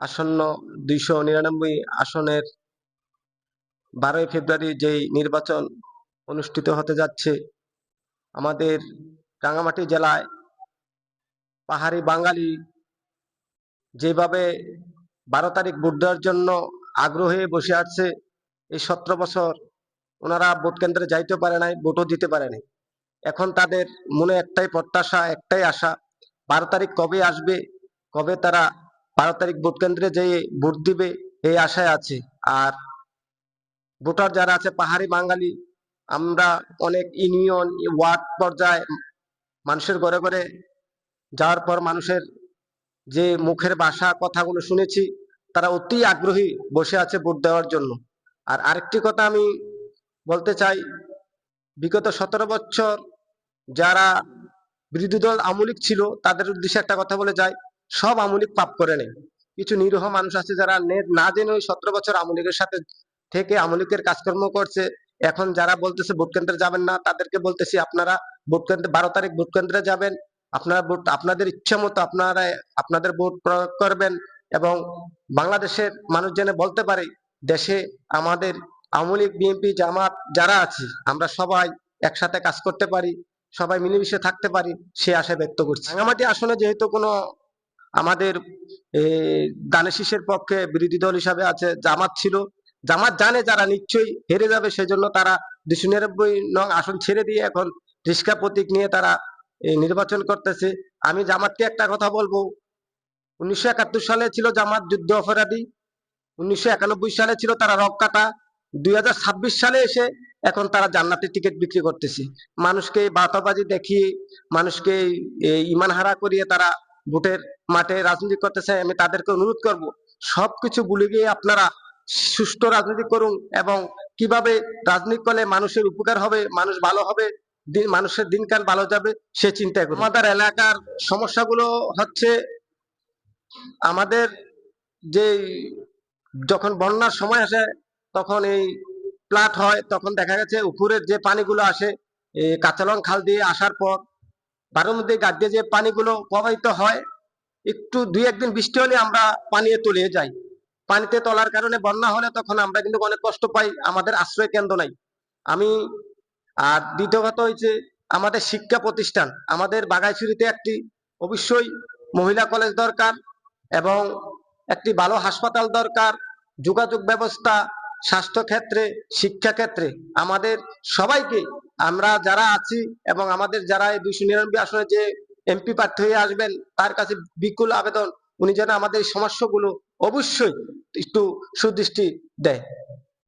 আসন্ন দুইশো নিরানব্বই আসনের বারোই ফেব্রুয়ারি যেই নির্বাচন অনুষ্ঠিত হতে যাচ্ছে, আমাদের রাঙামাটি জেলায় পাহাড়ি বাঙালি যেভাবে বারো তারিখ ভোট দেওয়ার জন্য আগ্রহে বসে আছে, এই সতেরো বছর ওনারা ভোট কেন্দ্রে যাইতে পারে নাই, ভোটও দিতে পারে নাই। এখন তাদের মনে একটাই প্রত্যাশা, একটাই আশা, বারো তারিখ কবে আসবে, কবে তারা বারো তারিখ ভোট কেন্দ্রে যেয়ে ভোট দিবে এই আশায় আছে। আর ভোটার যারা আছে, পাহাড়ি বাঙালি, আমরা অনেক ইউনিয়ন, ওয়ার্ড পর্যায়ে মানুষের ঘরে ঘরে যাওয়ার পর মানুষের যে মুখের ভাষা, কথাগুলো শুনেছি, তারা অতি আগ্রহী বসে আছে ভোট দেওয়ার জন্য। আর আরেকটি কথা আমি বলতে চাই, বিগত সতেরো বছর যারা বিরোধী দল আমলিক ছিল, তাদের উদ্দেশ্যে একটা কথা বলে যায় সব আমলিক পাপ করে নেই কিছু নিরীহ মানুষ আছে যারা না জেনে ওই সতেরো বছর আমলিকের সাথে থেকে আমলিকের কাজকর্ম করছে। এখন যারা বলতেছে ভোট কেন্দ্রে যাবেন না, তাদেরকে বলতেছি আপনারা ভোট কেন্দ্রে বারো তারিখ ভোট কেন্দ্রে যাবেন। আপনারা ভোট আপনাদের ইচ্ছা মতো আপনারা, আপনাদের ভোট প্রয়োগ করবেন এবং বাংলাদেশের মানুষ যেন বলতে পারে, দেশে আমাদের আওয়ামী লীগ বিএনপি জামাত যারা আছে, আমরা সবাই একসাথে কাজ করতে পারি, সবাই মিলেমিশে থাকতে পারি, সে আশা ব্যক্ত করছি। রাঙামাটি আসনে যেহেতু কোনো আমাদের দানে শীষের পক্ষে বিরোধী দল হিসাবে আছে জামাত ছিল। জামাত জানে যারা নিশ্চয়ই হেরে যাবে, সেজন্য তারা দুশো নিরানব্বই নং আসন ছেড়ে দিয়ে এখন রিস্কা প্রতীক নিয়ে তারা নির্বাচন করতেছে। আমি জামাতকে একটা কথা বলব। উনিশশো একাত্তর সালে ছিল জামাত যুদ্ধ অপরাধী। উনিশশো একানব্বই সালে ছিল তারা রক কাটা। দুই সালে এসে এখন তারা জান্নাতের টিকিট বিক্রি করতেছে। মানুষকে বাতাবাজি দেখিয়ে, মানুষকে ইমান হারা করিয়ে তারা ভোটের মাঠে রাজনীতি করতেছে, আমি তাদেরকে অনুরোধ করব, সবকিছু ভুলে গিয়ে আপনারা সুষ্ঠু রাজনীতি করুন এবং কীভাবে রাজনীতি করলে মানুষের উপকার হবে, মানুষ ভালো হবে মানুষের দিনকাল ভালো যাবে, সে চিন্তা করুন। আমাদের এলাকার সমস্যাগুলো হচ্ছে আমাদের যে যখন বন্যার সময় আসে, তখন এই প্লাট হয়, তখন দেখা গেছে উপরের যে পানিগুলো আসে কাঁচালং খাল দিয়ে আসার পর বারোমতি গাছ দিয়ে যে পানিগুলো প্রবাহিত হয়, একটু দুই একদিন বৃষ্টি হলে আমরা পানিয়ে তলিয়ে যাই। পানিতে তোলার কারণে বন্যা হলে তখন আমরা কিন্তু অনেক কষ্ট পাই, আমাদের আশ্রয় কেন্দ্র নাই। আমি, আর দ্বিতীয় কথা হয়েছে আমাদের শিক্ষা প্রতিষ্ঠান। আমাদের বাগাইছড়িতে একটি অবশ্যই মহিলা কলেজ দরকার এবং একটি ভালো হাসপাতাল দরকার, যোগাযোগ ব্যবস্থা স্বাস্থ্য ক্ষেত্রে শিক্ষা ক্ষেত্রে আমাদের সবাইকে আমরা যারা আছি এবং আমাদের যারা এই দুইশো নিরানব্বই আসনে যে এমপি প্রার্থী হয়ে আসবেন, তার কাছে বিকুল আবেদন। উনি যেন আমাদের সমস্যাগুলো অবশ্যই একটু সুদৃষ্টি দেয়।